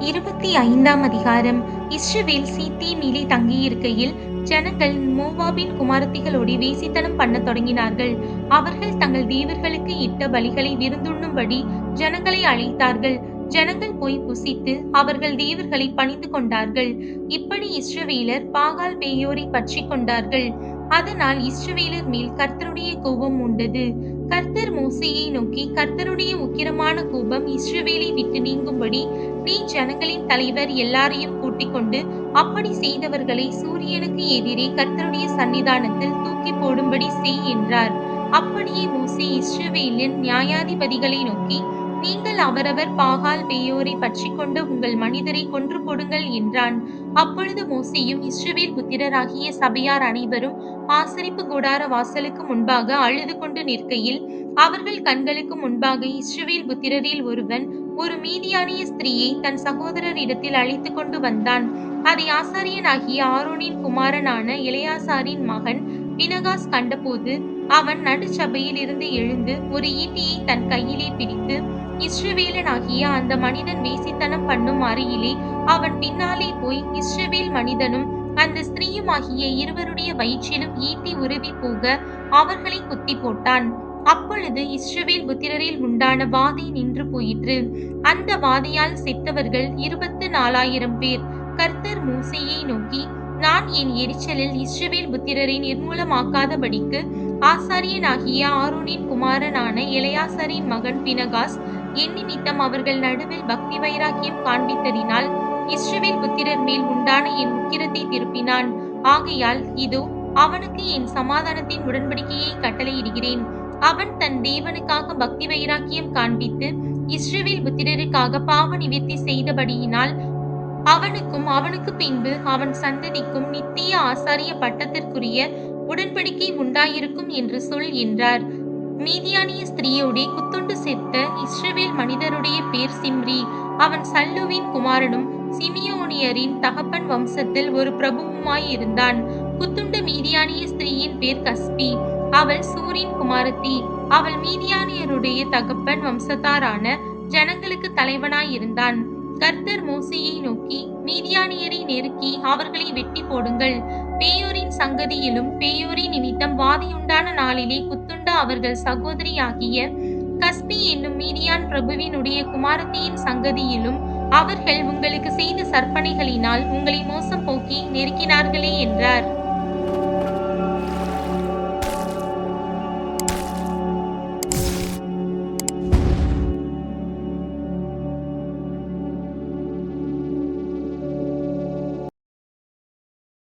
இருபத்தி ஐந்தாம் அதிகாரம். இஸ்ரவேல் சீத்தீமிலே தங்கியிருக்கையில் ஜனங்கள் மோவாபின் குமாரத்திகளோடு வேசித்தனம் பண்ண தொடங்கினார்கள். அவர்கள் தங்கள் தேவர்களுக்கு இட்ட பலிகளை விருந்துண்ணும்படி ஜனங்களை அழைத்தார்கள். ஜனங்கள் போய் புசித்து அவர்கள் தேவர்களை பணிந்து கொண்டார்கள். இப்படி இஸ்ரவேலர் பாகால் பேயோரை பற்றி கொண்டார்கள். அதனால் இஸ்ரவேலர் மேல் கர்த்தருடைய கோபம் உண்டது. கர்த்தர் மோசையை நோக்கி கர்த்தருடைய உக்கிரமான கோபம் இஸ்ரவேலை விட்டு நீங்கும்படி நீ ஜனங்களின் தலைவர் எல்லாரையும் கூட்டிக் கொண்டு அப்படி செய்தவர்களை சூரியனுக்கு எதிரே கர்த்தருடைய சன்னிதானத்தில் தூக்கி போடும்படி செய் என்றார். அப்படியே மோசே இஸ்ரவேலின் நியாயாதிபதிகளை நோக்கி நீங்கள் அவரவர் பாகால் பேயோரை பற்றி கொண்டு உங்கள் மனிதரை கொன்று போடுங்கள் என்றான். அப்பொழுது மோசையும் இஸ்ரவேல் புத்திரராகிய சபையார் அனைவரும் ஆசரிப்பு கூடார வாசலுக்கு முன்பாக அழுது கொண்டு நிற்கையில் அவர்கள் கண்களுக்கு முன்பாக இஸ்ரவேல் புத்திரரில் ஒருவன் ஒரு மீதியானிய ஸ்திரீயை தன் சகோதரரிடத்தில் அழைத்து கொண்டு வந்தான். அதை ஆசாரியனாகிய ஆரோனின் குமாரனான இளையாசாரின் மகன் பினகாஸ் கண்டபோது அவன் நடுச்சபையில் இருந்து எழுந்து ஒரு ஈட்டியை தன் கையிலே பிடித்து இஸ்ரவேலனாகிய அந்த மனிதன் வேசித்தனம் பண்ணும் அறையிலே அவன் பின்னாலே போய் இஸ்ரவேல் மனிதனும் அந்த ஸ்திரீயுமாகிய இருவருடைய வயிற்றிலும் ஈட்டி உருவி போக அவர்களை குத்தி போட்டான். அப்பொழுது இஸ்ரவேல் புத்திரரில் உண்டான வாதை நின்று போயிற்று. அந்த வாதையால் செத்தவர்கள் இருபத்து நாலாயிரம் பேர். கர்த்தர் மூசையை நோக்கி நான் என் எரிச்சலில் இஸ்ரவேல் புத்திரரை நிர்மூலமாக்காதபடிக்கு ஆசாரியனாகிய ஆரோனின் குமாரனான இளையாசரின் மகன் பினகாஸ் எண்ணி நித்தம் அவர்கள் நடுவில் பக்தி வைராக்கியம் காண்பித்ததினால் இஸ்ரவேல் புத்திரர் மேல் உண்டான என் உக்கிரத்தை திருப்பினான். ஆகையால் இதோ அவனுக்கு என் சமாதானத்தின் உடன்படிக்கையை கட்டளையிடுகிறேன். அவன் தன் தேவனுக்காக பக்தி வைராக்கியம் காண்பித்து இஸ்ரேவேல் புத்திரருக்காக பாவ நிவர்த்தி செய்தபடியினால் அவனுக்கும் அவனுக்கு பின்பு அவன் சந்ததிக்கும் நித்திய ஆசாரிய பட்டத்திற்குரிய உடன்படிக்கை உண்டாயிருக்கும் என்று சொல் என்றார். மீதியானிய ஸ்திரீயோடே குத்துண்டு செத்த இஸ்ரவேல் மனிதருடைய பேர் சிம்ரி. அவன் சல்லுவின் குமாரனும் சிமியோனியரின் தகப்பன் வம்சத்தில் ஒரு பிரபுவுமாய் இருந்தான். மீதியானிய ஸ்திரீயின் பேர் கஸ்பி. அவள் சூரின் குமாரத்தி. அவள் மீதியானியருடைய தகப்பன் வம்சத்தாரான ஜனங்களுக்கு தலைவனாய் இருந்தான். கர்த்தர் மோசையை நோக்கி மீதியானியரை நெருக்கி அவர்களை வெட்டி போடுங்கள். பேயோரின் சங்கதியிலும் பேயூரி நிமித்தம் வாதியுண்டான நாளிலே குத்துண்ட அவர்கள் சகோதரியாகிய கஸ்பி என்னும் மீதியான் பிரபுவினுடைய குமாரத்தியின் சங்கதியிலும் அவர்கள் உங்களுக்கு செய்த சற்பனைகளினால் உங்களை மோசம் போக்கி நெருக்கினார்களே என்றார்.